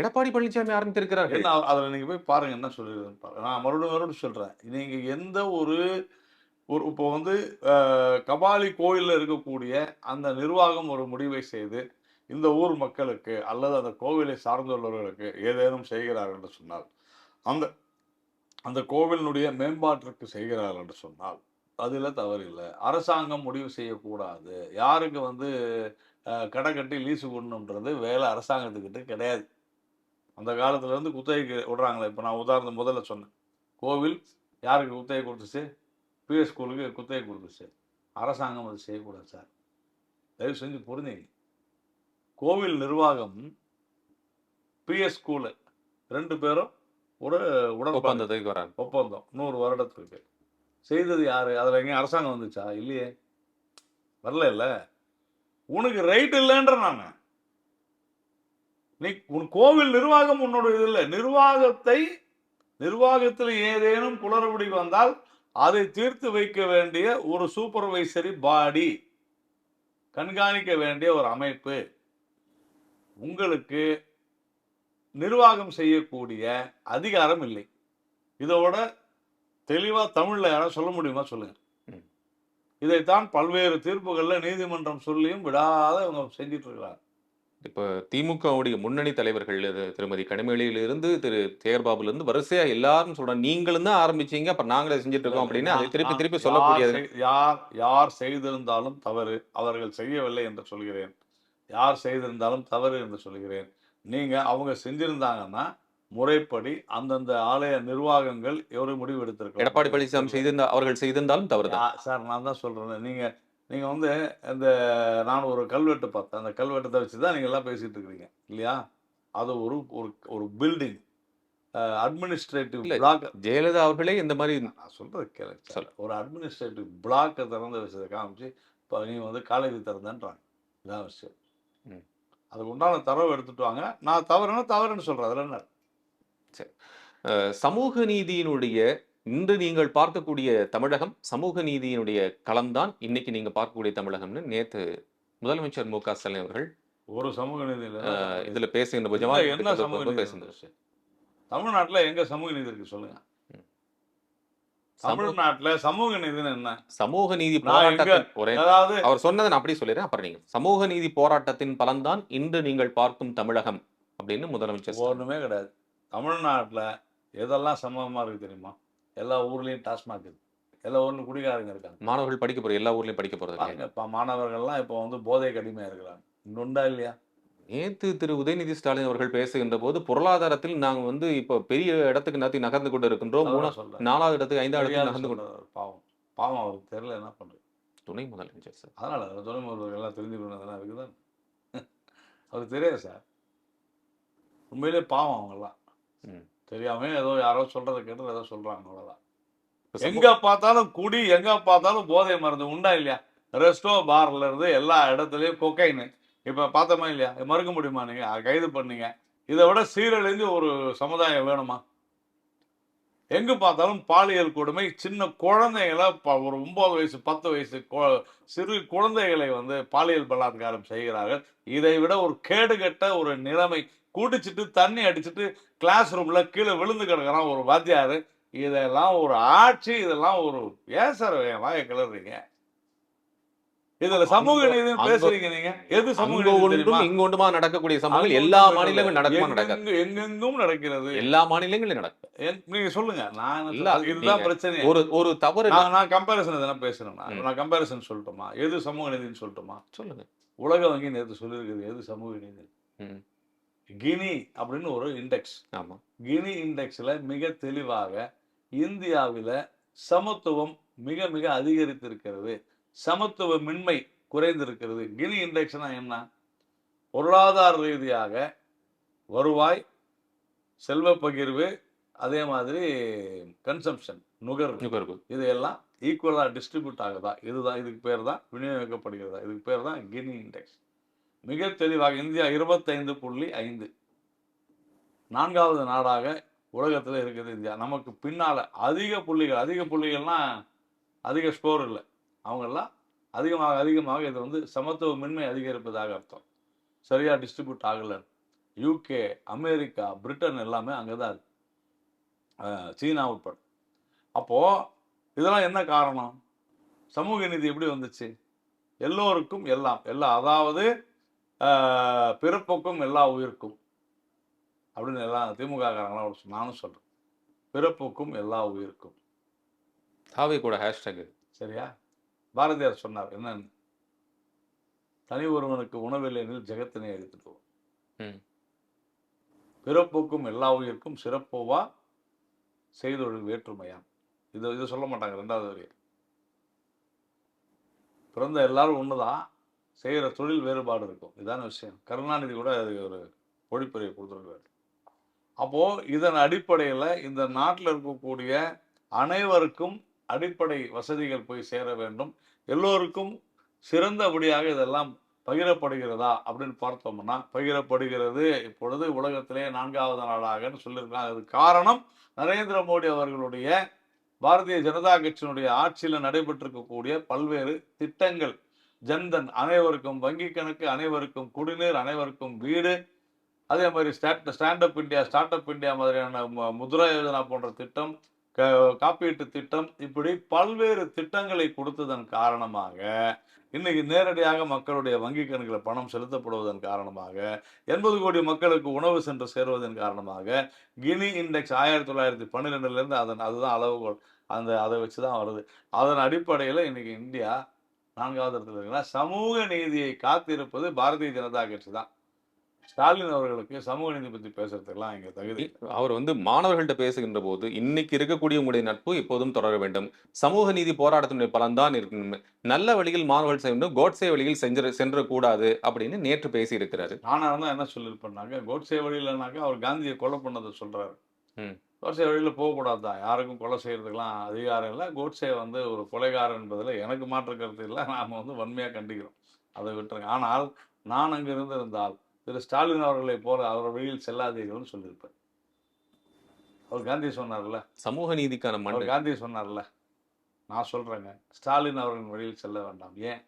எடப்பாடி பழனிசாமி ஆரம்பித்திருக்கிறார்கள். என்ன அதுல நீங்க போய் பாருங்க என்ன சொல்லிருக்குன்னு பாருங்க. நான் மறுபடியும் மறுபடியும் சொல்றேன். நீங்க எந்த ஒரு ஒரு இப்போ வந்து கபாலி கோயில்ல இருக்கக்கூடிய அந்த நிர்வாகம் ஒரு முடிவை செய்து இந்த ஊர் மக்களுக்கு அல்லது அந்த கோவிலை சார்ந்துள்ளவர்களுக்கு ஏதேனும் செய்கிறார்கள் என்று சொன்னால் அந்த அந்த கோவிலினுடைய மேம்பாட்டிற்கு செய்கிறார்கள் என்று சொன்னால் அதில் தவறு இல்லை அரசாங்கம் முடிவு செய்யக்கூடாது. யாருக்கு வந்து கடை கட்டி லீஸு கொடுணுன்றது வேலை அரசாங்கத்துக்கிட்ட கிடையாது. அந்த காலத்துலேருந்து குத்தகைக்கு விடுறாங்களே. இப்போ நான் உதாரணம் முதல்ல சொன்னேன். கோவில் யாருக்கு குத்தகை கொடுத்துச்சு? பிஎஸ் ஸ்கூலுக்கு குத்தகை கொடுத்துச்சு. அரசாங்கம் அது செய்யக்கூடாது சார். தயவு செஞ்சு புரிஞ்சுங்க. கோவில் நிர்வாகம் பிஎஸ் ஸ்கூலு ரெண்டு பேரும் ஒரு உடன்பாடு. ஒப்பந்தத்துக்கு வராங்க. ஒப்பந்தம். நூறு வருடத்துக்கு செய்தது யாரு? அதுல எங்கேயும் அரசாங்கம் வந்துச்சா? இல்லையே. வரல இல்ல. உனக்கு ரைட் இல்லைன்ற நான். நீ உன் கோவில் நிர்வாகம் உன்னோட இது இல்லை. நிர்வாகத்தை நிர்வாகத்தில் ஏதேனும் குளறுபடி வந்தால் அதை தீர்த்து வைக்க வேண்டிய ஒரு சூப்பர்வைசரி பாடி கண்காணிக்க வேண்டிய ஒரு அமைப்பு. உங்களுக்கு நிர்வாகம் செய்யக்கூடிய அதிகாரம் இல்லை. இதோட தெளிவா தமிழ்ல யாராவது சொல்ல முடியுமா சொல்லுங்க. ம். இதைத்தான் பல்வேறு தீர்ப்புகள்ல நீதிமன்றம் சொல்லியும் விடாத இவங்க செஞ்சிட்டு இருக்கிறாங்க இப்ப திமுகவுடைய முன்னணி தலைவர்கள் திருமதி கனிமொழியிலிருந்து திரு சேகர்பாபுல இருந்து வரிசையா எல்லாரும் சொல்றாங்க. நீங்களும் தான் ஆரம்பிச்சீங்க அப்ப நாங்களே செஞ்சுட்டு இருக்கோம் அப்படின்னு அதை திருப்பி திருப்பி சொல்லக்கூடியது யார் யார் செய்திருந்தாலும் தவறு அவர்கள் செய்யவில்லை என்று சொல்கிறேன். யார் செய்திருந்தாலும் தவறு என்று சொல்கிறேன். நீங்க அவங்க செஞ்சிருந்தாங்கன்னா முறைப்படி அந்தந்த ஆலய நிர்வாகங்கள் ஒரு முடிவு எடுத்திருக்கலாம் எடப்பாடி பழனிசாமி செய்திருந்தா அவர்கள் செய்திருந்தாலும் தவறுதான் யா- சார் நான் தான் சொல்றேன் நீங்க நீங்க வந்து இந்த நான் ஒரு கல்வெட்டு பார்த்தேன் அந்த கல்வெட்டத்தை வச்சு தான் நீங்க எல்லாம் பேசிட்டு இருக்கிறீங்க இல்லையா அது ஒரு ஒரு ஒரு பில்டிங் அட்மினிஸ்ட்ரேட்டிவ். பிளாக் ஜெயலலிதா அவர்களே இந்த மாதிரி நான் சார். சொல்லு. ஒரு அட்மினிஸ்ட்ரேட்டிவ் பிளாக்கை திறந்து வச்சதை காமிச்சு இப்போ நீ வந்து காலேஜ் திறந்தேன்றாங்க இதான் விஷயம் ம். அதுக்கு உண்டான தரவு எடுத்துட்டு வாங்க நான் தவறுனா தவறுன்னு சொல்றேன். அதில் என்ன? அஹ், சமூக நீதியினுடைய இன்று நீங்கள் பார்க்கக்கூடிய தமிழகம் சமூக நீதியினுடைய களம்தான் இன்னைக்கு நீங்க பார்க்கக்கூடிய தமிழகம்னு நேத்து முதலமைச்சர் மு க ஸ்டாலின் அவர்கள் ஒரு சமூக நீதியில் இதுல பேசுகின்ற என்ன சமூக இருந்துச்சு? தமிழ்நாட்டுல எங்க சமூக நீதி இருக்கு சொல்லுங்க. தமிழ்நாட்டுல சமூக நீதின்னு என்ன? சமூக நீதி போராட்டத்தின் ஒரே அதாவது அவர் சொன்னதை நான் அப்படியே சொல்லிடுறேன். அப்புறம் நீங்க சமூக நீதி போராட்டத்தின் பலன்தான் இன்று நீங்கள் பார்க்கும் தமிழகம் அப்படின்னு முதலமைச்சர். ஒண்ணுமே கிடையாது. தமிழ்நாட்டுல எதெல்லாம் சமூகமா இருக்கு தெரியுமா? எல்லா ஊர்லயும் டாஸ்மாக் இருக்கு. எல்லா ஊர்லயும் குடிகாரங்க இருக்காங்க. மாணவர்கள் படிக்க போற எல்லா ஊர்லயும் படிக்க இப்ப மாணவர்கள்லாம் இப்போ வந்து போதைக்கு அடிமையா இருக்கிறாங்க. இன்னொண்டா இல்லையா? நேத்து திரு உதயநிதி ஸ்டாலின் அவர்கள் பேசுகின்ற போது பொருளாதாரத்தில் நாங்க வந்து இப்போ பெரிய இடத்துக்கு நகர்த்தி நகர்ந்து கொண்டு இருக்கின்றோம். நாலாவது இடத்துக்கு ஐந்தாவது இடத்துக்கு நகர்ந்து கொண்டு பாவம். பாவம் அவருக்கு தெரியல என்ன பண்றது? துணை முதலமைச்சர் சார். அதனால துணைமுறைகள் எல்லாம் தெரிஞ்சுக்கணும் இருக்குதான். அவருக்கு தெரியாது சார். உண்மையிலே பாவம் அவங்கெல்லாம். ம். தெரியாம ஏதோ யாரோ சொல்றதை கேட்டு ஏதோ சொல்றாங்க அவ்வளவுதான். எங்க பார்த்தாலும் குடி எங்க பார்த்தாலும் போதை மருந்து உண்டா இல்லையா? ரெஸ்டோ பார்ல இருந்து எல்லா இடத்துலயும் கொக்கைன்னு இப்போ பார்த்தோமா இல்லையா? மறுக்க முடியுமா நீங்கள் கைது பண்ணீங்க. இதை விட சீரழிஞ்சு ஒரு சமுதாயம் வேணுமா? எங்கே பார்த்தாலும் பாலியல் கொடுமை சின்ன குழந்தைகளை ப- ஒரு ஒம்பது வயசு பத்து வயசு சிறு குழந்தைகளை வந்து பாலியல் பலாத்காரம் செய்கிறார்கள். இதை விட ஒரு கேடுகட்ட ஒரு நிலைமை குடிச்சிட்டு தண்ணி அடிச்சிட்டு கிளாஸ் ரூமில் கீழே விழுந்து கிடக்கிறான் ஒரு வாத்தியார். இதெல்லாம் ஒரு ஆட்சி இதெல்லாம் ஒரு ஏன் சார் வாய கிளறீங்க இதுல சமூக நீதி பேசுறீங்க நீங்க. எது சமூக ஒன்றும் தெரியுமா? இங்க ஒன்றுமா நடக்கக்கூடிய சம்பவங்கள் எல்லா மாநிலங்களும் நடக்குமா நடக்காது. எங்கெங்கும் நடக்கிறது? எல்லா மாநிலங்களிலும் நடக்கும் நீங்க சொல்லுங்க. நான் இல்ல? இதுதான் பிரச்சனை ஒரு ஒரு தவறு நான் கம்பேரிசன் எதனா பேசுறேன்னா ம். நான் கம்பேரிசன் சொல்லட்டுமா? எது சமூக நீதின்னு சொல்லட்டுமா? சொல்லுங்க. உலக வங்கி நேற்று சொல்லியிருக்குது எது சமூக நீதி. கினி அப்படின்னு ஒரு இண்டெக்ஸ் ஆமா. கினி இண்டெக்ஸ்ல மிக தெளிவாக இந்தியாவில சமத்துவம் மிக மிக அதிகரித்திருக்கிறது. சமத்துவமின்மை குறைந்திருக்கிறது. கினி இண்டெக்ஸ்னா என்ன? பொருளாதார ரீதியாக வருவாய் செல்வ பகிர்வு அதே மாதிரி கன்சம்ஷன் நுகர்வு. நுகர்வு. இதையெல்லாம் ஈக்குவலாக டிஸ்ட்ரிபியூட் ஆகுதா? இதுதான் இதுக்கு பேர் தான் விநியோகிக்கப்படுகிறதா? இதுக்கு பேர் தான் கினி இண்டெக்ஸ் மிக தெளிவாக இந்தியா இருபத்தைந்து புள்ளி ஐந்து. நான்காவது நாடாக உலகத்தில் இருக்குது இந்தியா. நமக்கு பின்னால அதிக புள்ளிகள் அதிக புள்ளிகள்னா அதிக ஸ்கோர் இல்லை. அவங்கெல்லாம் அதிகமாக அதிகமாக இது வந்து சமத்துவமின்மை அதிகரிப்பதாக அர்த்தம். சரியா டிஸ்ட்ரிபியூட் ஆகலை. யூகே அமெரிக்கா பிரிட்டன் எல்லாமே அங்கே தான் இருக்கு. அஹ் சீனா உட்பட. அப்போ இதெல்லாம் என்ன காரணம்? சமூக நீதி எப்படி வந்துச்சு? எல்லோருக்கும் எல்லாம் எல்லாம் அதாவது பிறப்புக்கும் எல்லா உயிருக்கும். அப்படின்னு எல்லாம் திமுக காரங்களாம் நானும் சொல்றேன். பிறப்புக்கும் எல்லா உயிருக்கும். தாவே கூட ஹேஷ்டேக் சரியா? பாரதியார் சொன்னார் என்னன்னு? தனி ஒருவனுக்கு உணவில்லைனில் ஜெகத்தினை அழித்துட்டு ம். பிறப்புக்கும் எல்லா உயிருக்கும் சிறப்போவா செய்தொழில் வேற்றுமையாம் இது இது சொல்ல மாட்டாங்க ரெண்டாவது வரி பிறந்த எல்லாரும் ஒண்ணுதான் செய்யற தொழில் வேறுபாடு இருக்கும். இதான விஷயம். கருணாநிதி கூட அது ஒரு பொழிப்புரையை கொடுத்துருக்காரு அப்போ இதன் அடிப்படையில் இந்த நாட்டில் இருக்கக்கூடிய அனைவருக்கும் அடிப்படை வசதிகள் போய் சேர வேண்டும். எல்லோருக்கும் சிறந்தபடியாக இதெல்லாம் பகிரப்படுகிறதா அப்படின்னு பார்த்தோம்னா பகிரப்படுகிறது. இப்பொழுது உலகத்திலே நான்காவது நாடாகன்னு சொல்லியிருக்காங்க அது காரணம் நரேந்திர மோடி அவர்களுடைய பாரதிய ஜனதா கட்சியினுடைய ஆட்சியில் நடைபெற்றிருக்கக்கூடிய பல்வேறு திட்டங்கள். ஜன்தன் அனைவருக்கும் வங்கி கணக்கு அனைவருக்கும் குடிநீர் அனைவருக்கும் வீடு. அதே மாதிரி start stand up India start up India மாதிரியான மு- முத்ரா யோஜனா போன்ற திட்டம் காப்பீட்டு திட்டம் இப்படி பல்வேறு திட்டங்களை கொடுத்ததன் காரணமாக இன்னைக்கு நேரடியாக மக்களுடைய வங்கி கணக்கில் பணம் செலுத்தப்படுவதன் காரணமாக எண்பது கோடி மக்களுக்கு உணவு சென்று சேருவதன் காரணமாக கினி இண்டெக்ஸ் ஆயிரத்தி தொள்ளாயிரத்தி பன்னிரெண்டுலேருந்து அதன் அதுதான் அளவுகோல் அந்த அதை வச்சு தான் வருது. அதன் அடிப்படையில் இன்னைக்கு இந்தியா நான்காவது இடத்துல இருக்குன்னா சமூக நீதியை காத்திருப்பது பாரதிய ஜனதா கட்சி தான். ஸ்டாலின் அவர்களுக்கு சமூக நீதி பற்றி பேசுறதுக்கெல்லாம் இங்கே தகுதி. அவர் வந்து மாணவர்கள்ட்ட பேசுகின்ற போது இன்னைக்கு இருக்கக்கூடிய உங்களுடைய நட்பு எப்போதும் தொடர வேண்டும். சமூக நீதி போராட்டத்தினுடைய பலன்தான் இருக்கணும். நல்ல வழியில் மாணவர்கள் செய்யணும் கோட்ஸே வழியில் செஞ்ச சென்றக்கூடாது அப்படின்னு நேற்று பேசி இருக்கிறாரு நானா இருந்தா என்ன சொல்லியிருப்பேன்னாக்க கோட்சே வழியிலனாக்கா அவர் காந்தியை கொலை பண்ணதை சொல்றாரு. ம். கோட்சே வழியில போகக்கூடாது? தான் யாருக்கும் கொலை செய்யறதுக்கெல்லாம் அதிகாரம் இல்லை. கோட்சே வந்து ஒரு கொலைகாரன் என்பதில் எனக்கு மாற்று கருத்து இல்லை. நாம வந்து வன்மையா கண்டிக்கிறோம். அதை விட்டுருங்க. ஆனால் நான் அங்க இருந்திருந்தால் திரு ஸ்டாலின் அவர்களை போல அவர் வழியில் செல்லாதீர்கள்னு சொல்லியிருப்பேன் அவர் காந்தி சொன்னார்ல. சமூக நீதிக்கான அவர் மண்டை காந்தி சொன்னார்ல. நான் சொல்றேங்க. ஸ்டாலின் அவர்களின் வழியில் செல்ல வேண்டாம். ஏன்?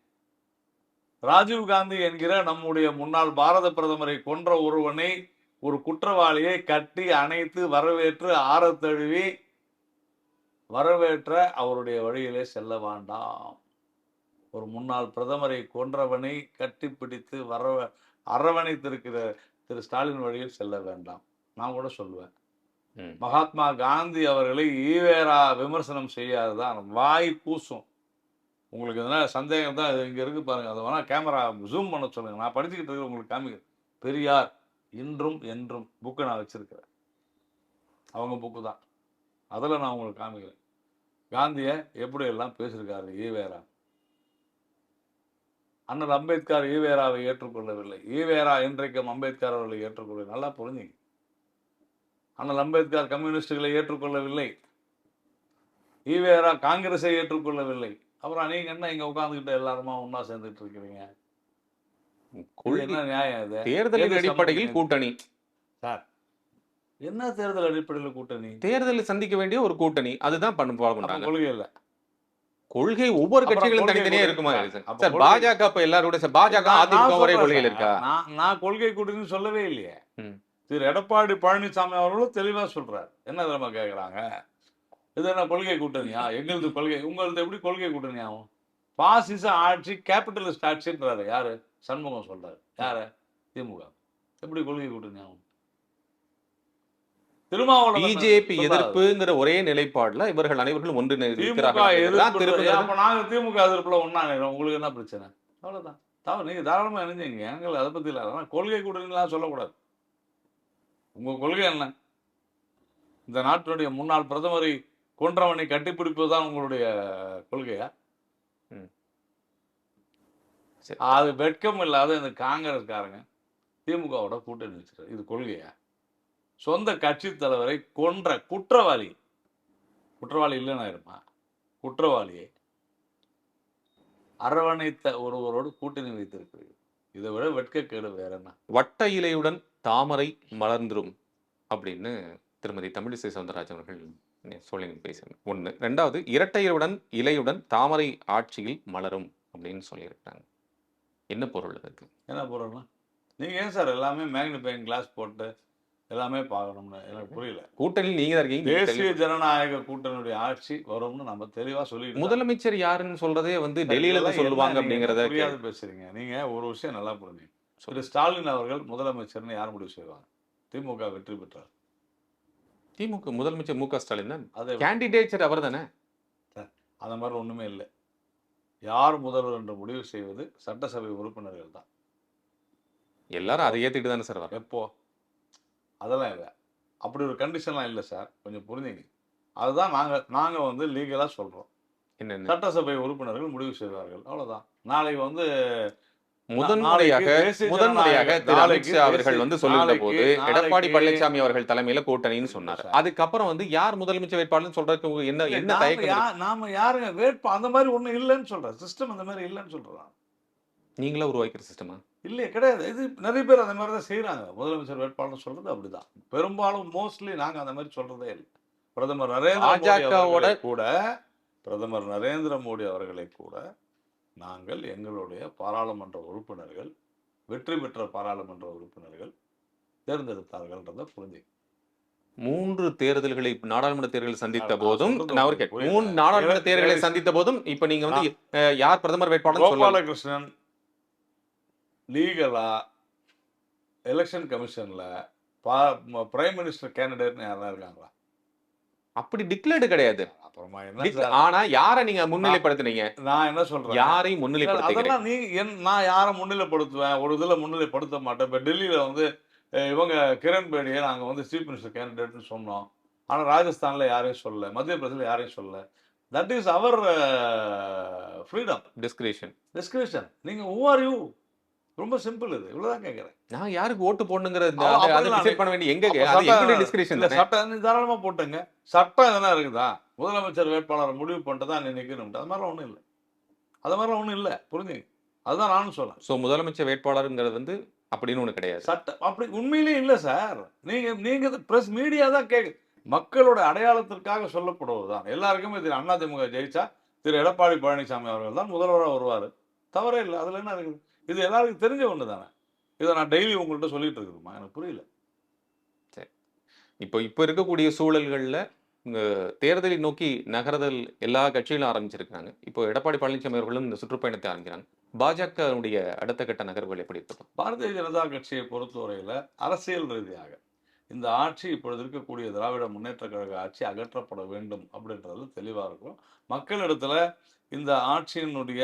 ராஜீவ் காந்தி என்கிற நம்முடைய முன்னாள் பாரத பிரதமரை கொன்ற ஒருவனை ஒரு குற்றவாளியை கட்டி அணைத்து வரவேற்று ஆறத் தழுவி வரவேற்ற அவருடைய வழியிலே செல்ல வேண்டாம். ஒரு முன்னாள் பிரதமரை கொன்றவனை கட்டிப்பிடித்து வர அரவணைத்திருக்கிற திரு ஸ்டாலின் வழியில் செல்ல வேண்டாம். நான் கூட சொல்லுவேன். மகாத்மா காந்தி அவர்களை ஈவேரா விமர்சனம் செய்யாததான். வாய் கூசும் உங்களுக்கு எதனா சந்தேகம் தான் இங்க இருக்கு பாருங்க. அதை வேணா கேமரா ஜூம் பண்ண சொல்லுங்க. நான் படிச்சுக்கிட்டு இருக்கிற உங்களுக்கு காமிக்கிறேன். பெரியார் இன்றும் என்றும் புக்கு நான் வச்சிருக்கிறேன். அவங்க புக்கு தான். அதில் நான் உங்களுக்கு காமிக்கிறேன். காந்தியை எப்படி எல்லாம் பேசியிருக்காரு ஈவேரா? அண்ணல் அம்பேத்கர் ஈவேராவை ஏற்றுக்கொள்ளவில்லை. ஈவேரா இன்றைக்கும் அம்பேத்கர் அவர்களை ஏற்றுக்கொள்ள நல்லா புரிஞ்சுங்க. அண்ணல் அம்பேத்கர் கம்யூனிஸ்டுகளை ஏற்றுக்கொள்ளவில்லை. ஈவேரா காங்கிரஸை ஏற்றுக்கொள்ளவில்லை. அப்புறம் நீங்க என்ன இங்க உட்கார்ந்துகிட்டு எல்லாருமா ஒண்ணா சேர்ந்துட்டு இருக்கிறீங்க? என்ன நியாயம் இது? தேர்தலின் அடிப்படையில் கூட்டணி. என்ன தேர்தல் அடிப்படையில் கூட்டணி? தேர்தலில் சந்திக்க வேண்டிய ஒரு கூட்டணி. அதுதான் பண்ண கொள்கை இல்ல கொள்கை ஒவ்வொரு கட்சிகளும் தனித்தனியா. இருக்குமா? சார். பாஜக இப்ப எல்லாரோட பாஜக அதிமுக ஒரே கொள்கையில். இருக்கா? நான் கொள்கை கூட்டணின்னு சொல்லவே இல்லையே. திரு எடப்பாடி பழனிசாமி அவர்களும் தெளிவா சொல்றாரு. என்ன தெரியுமா கேக்குறாங்க? இது என்ன கொள்கை கூட்டணியா? எங்களது கொள்கை உங்களது எப்படி கொள்கை கூட்டணி ஆகும்? பாசிச ஆட்சி கேபிட்டலிஸ்ட் ஆட்சின்றாரு யாரு? சண்முகம் சொல்றாரு. யாரு? திமுக. எப்படி கொள்கை கூட்டணி ஆகும்? திருமாவளவன் பிஜேபி. எதிர்ப்புங்கிற ஒரே நிலைப்பாடுல இவர்கள் அனைவரும் ஒன்று திமுக எதிர்ப்புல ஒண்ணா நினைக்கிறோம் உங்களுக்கு என்ன பிரச்சனை? அவ்வளவுதான். தவிர நீங்க தாராளமா இணைஞ்சீங்க. எங்களை அதை பத்தி இல்லை. ஆனா கொள்கை கூட்டணிலாம் சொல்லக்கூடாது. உங்க கொள்கை என்ன? இந்த நாட்டினுடைய முன்னாள் பிரதமரை கொன்றவனை கட்டிப்பிடிப்பது தான் உங்களுடைய கொள்கையா. அது வெட்கம் இல்லாத இந்த காங்கிரஸ்காரங்க திமுகவோட கூட்டணி வச்சிருக்காரு. இது கொள்கையா? சொந்த கட்சி தலைவரை கொன்ற குற்றவாளி. குற்றவாளி இல்லைன்னா இருமா குற்றவாளியை அரவணைத்த ஒருவரோடு கூட்டணி வைத்திருக்கிறது இதை விட வெட்கக்கேடு வேற என்ன? வட்ட இலையுடன் தாமரை மலர்ந்துரும் அப்படின்னு திருமதி தமிழிசை சவுந்தரராஜன் அவர்கள் சொல்லி பேசுங்க ஒன்று ரெண்டாவது இரட்டையுடன் இலையுடன் தாமரை ஆட்சியில் மலரும் அப்படின்னு சொல்லியிருக்காங்க என்ன பொருள் அதுக்கு என்ன பொருள்னா? நீங்க ஏன் சார் எல்லாமே மேக்னிஃபைங் கிளாஸ் போட்டு எல்லாமே பார்க்கணும்னு எனக்கு புரியல. கூட்டணியில் நீங்க தான் இருக்கீங்க தேசிய ஜனநாயக கூட்டணியுடைய ஆட்சி வரும்னு நம்ம தெளிவா சொல்லிட்டு முதலமைச்சர் யாருன்னு சொல்றதே வந்து டெல்லியில இருந்து சொல்லுவாங்க அப்படிங்கறத புரியாது பேசுறீங்க. நீங்க ஒரு விஷயம் நல்லா புரிஞ்சுங்க திரு ஸ்டாலின் அவர்கள் முதலமைச்சர்னு யார் முடிவு செய்வாங்க? திமுக வெற்றி பெற்றார். திமுக முதலமைச்சர் மு க ஸ்டாலின் தான். அது கேண்டிடேச்சர் அவர் தானே? அந்த மாதிரி ஒண்ணுமே இல்லை. யார் முதல்வர் என்று முடிவு செய்வது சட்டசபை உறுப்பினர்கள் தான். எல்லாரும் அதை ஏத்திட்டு தானே சார் எப்போ? அதெல்லாம் இல்லை. அப்படி ஒரு கண்டிஷன்லாம் இல்லை சார் கொஞ்சம் புரிஞ்சுங்க. அதுதான் நாங்க நாங்க வந்து லீகலா சொல்றோம். என்னென்ன? சட்டசபை உறுப்பினர்கள் முடிவு செய்வார்கள் அவ்வளவுதான். நாளைக்கு வந்து முதன்முறையாக முதன்முறையாக திரு அமித்ஷா அவர்கள் வந்து சொல்லியிருந்த போது எடப்பாடி பழனிசாமி அவர்கள் தலைமையில கூட்டணின்னு சொன்னார். அதுக்கப்புறம் வந்து யார் முதலமைச்சர் வேட்பாளர்னு சொல்றதுக்கு என்ன என்ன தயக்கம் நாம யாருங்க வேட்பு அந்த மாதிரி ஒண்ணும் இல்லைன்னு சொல்றேன் சிஸ்டம் அந்த மாதிரி இல்லைன்னு சொல்றேன் நீங்களா உருவாக்கிற சிஸ்டமா இல்லையே கிடையாது. இது நிறைய பேர் அந்த மாதிரி தான் செய்யறாங்க முதலமைச்சர் வேட்பாளர் சொல்றது அப்படிதான். பெரும்பாலும் மோஸ்ட்லி நாங்க அந்த மாதிரி சொல்றதே இல்லை. பிரதமர் நரேந்திர கூட பிரதமர் நரேந்திர மோடி அவர்களை கூட நாங்கள் எங்களுடைய பாராளுமன்ற உறுப்பினர்கள் வெற்றி பெற்ற பாராளுமன்ற உறுப்பினர்கள் தேர்ந்தெடுத்தார்கள்ன்றதை புரிஞ்சு மூன்று தேர்தல்களை நாடாளுமன்ற தேர்தலை சந்தித்த போதும். மூணு நாடாளுமன்ற தேர்தலை சந்தித்த போதும் இப்ப நீங்க வந்து யார் பிரதமர் வேட்பாளர் கோபாலகிருஷ்ணன் லீகலா எலெக்ஷன் கமிஷன்ல பிரைம் மினிஸ்டர் கேண்டிடேட்னு யாரா இருக்காங்களா? அப்படி டிக்ளேர்டு கிடையாது. அப்புறமா என்ன? ஆனா யாரை நீங்க முன்னிலைப்படுத்துனீங்க? நான் என்ன சொல்றேன் யாரையும் முன்னிலைப்படுத்துகிறீங்க அதெல்லாம் நீ என் நான் யாரை முன்னிலைப்படுத்துவேன்? ஒரு இதுல முன்னிலைப்படுத்த மாட்டேன். இப்ப டெல்லியில வந்து இவங்க கிரண் பேடியை நாங்க வந்து சீஃப் மினிஸ்டர் கேண்டிடேட்னு சொன்னோம். ஆனா ராஜஸ்தான்ல யாரையும் சொல்லல. மத்திய பிரதேசல யாரையும் சொல்லல. That is our freedom discretion description நீங்க who are you? ரொம்ப சிம்பிள் இது. இவ்வளவுதான் கேட்கறேன் நான் யாருக்கு ஓட்டு போடணுங்கிற அவ- அதை அப்படிலாம் டிசைட் பண்ண வேண்டிய எங்க டிஸ்கிரிப்ஷன் சட்டம் தாராளமா போட்டுங்க. சட்டம் எதனா இருக்குதா? முதலமைச்சர் வேட்பாளரை முடிவு பண்ணிட்டு தான் நீ நிக்கணும் அது மாதிரிலாம் ஒண்ணும் இல்லை. அது மாதிரிலாம் ஒண்ணும் இல்லை. புரிஞ்சுங்க. அதுதான் நானும் சொல்றேன். சோ முதலமைச்சர் வேட்பாளருங்கிறது வந்து அப்படின்னு ஒண்ணு கிடையாது. சட்டம். அப்படி உண்மையிலேயே இல்லை சார். நீங்க நீங்க பிரஸ் மீடியா தான் கேக்கு. மக்களோட அடையாளத்திற்காக சொல்லப்படுவதுதான். எல்லாருக்குமே திரு அதிமுக ஜெயிச்சா திரு. எடப்பாடி பழனிசாமி அவர்கள் தான் முதல்வராக வருவார். தவறே இல்லை. அதுல என்ன இருக்குது? இது எல்லாருக்கும் தெரிஞ்ச ஒன்று தானே இதை நான் டெய்லி உங்கள்கிட்ட சொல்லிட்டு இருக்குமா எனக்கு புரியல. இப்போ இப்போ இருக்கக்கூடிய சூழல்கள்ல தேர்தலை நோக்கி நகர்தல் எல்லா கட்சிகளும் ஆரம்பிச்சிருக்காங்க இப்போ எடப்பாடி பழனிசாமி அவர்களும் இந்த சுற்றுப்பயணத்தை ஆரம்பிக்கிறாங்க. பாஜகவுடைய அடுத்த கட்ட நகர்வுகள் எப்படி இருக்கும் பாரதிய ஜனதா கட்சியை பொறுத்தவரையில அரசியல் ரீதியாக இந்த ஆட்சி இப்பொழுது இருக்கக்கூடிய திராவிட முன்னேற்ற கழக ஆட்சி அகற்றப்பட வேண்டும் அப்படின்றது தெளிவா இருக்கும். மக்களிடத்துல இந்த ஆட்சியினுடைய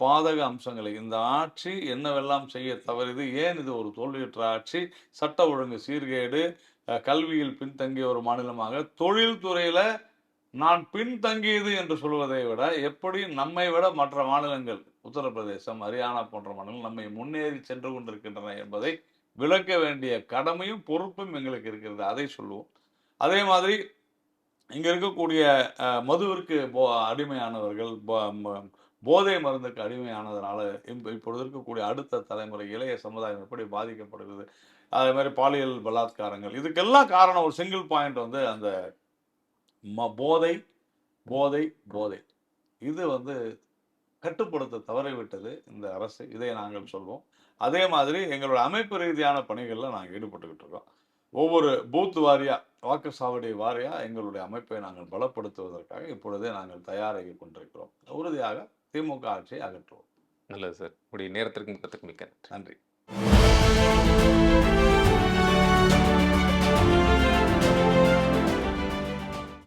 பாதக அம்சங்களை இந்த ஆட்சி என்னவெல்லாம் செய்ய தவறுது ஏன் இது ஒரு தோல்வியுற்ற ஆட்சி? சட்ட ஒழுங்கு சீர்கேடு கல்வியில் பின்தங்கிய ஒரு மாநிலமாக தொழில்துறையில் நான் பின்தங்கியது என்று சொல்வதை விட எப்படி நம்மை விட மற்ற மாநிலங்கள் உத்தரப்பிரதேசம் ஹரியானா போன்ற மாநிலங்கள் நம்மை முன்னேறி சென்று கொண்டிருக்கின்றன என்பதை விளக்க வேண்டிய கடமையும் பொறுப்பும் எங்களுக்கு இருக்கிறது. அதை சொல்லுவோம். அதே மாதிரி இங்கே இருக்கக்கூடிய மதுவிற்கு போ அடிமையானவர்கள் போதை மருந்துக்கு அடிமையானதுனால இப்போ இப்பொழுது இருக்கக்கூடிய அடுத்த தலைமுறை இளைய சமுதாயம் எப்படி பாதிக்கப்படுகிறது? அதே மாதிரி பாலியல் பலாத்காரங்கள். இதுக்கெல்லாம் காரணம் ஒரு சிங்கிள் பாயிண்ட் வந்து அந்த ம- போதை போதை போதை. இது வந்து கட்டுப்படுத்த தவறிவிட்டது இந்த அரசு. இதை நாங்கள் சொல்வோம். அதே மாதிரி எங்களோட அமைப்பு ரீதியான பணிகளில் நாங்கள் ஈடுபட்டுக்கிட்டு இருக்கோம். ஒவ்வொரு பூத் வாரியா வாக்குச்சாவடி வாரியா எங்களுடைய அமைப்பை நாங்கள் பலப்படுத்துவதற்காக இப்பொழுதே நாங்கள் தயாராகி கொண்டிருக்கிறோம். உறுதியாக திமுக ஆட்சியை அகற்றுவோம். நல்லது சார். உங்களுடைய நேரத்திற்கு மிக்கத்துக்கு மிக்க நன்றி.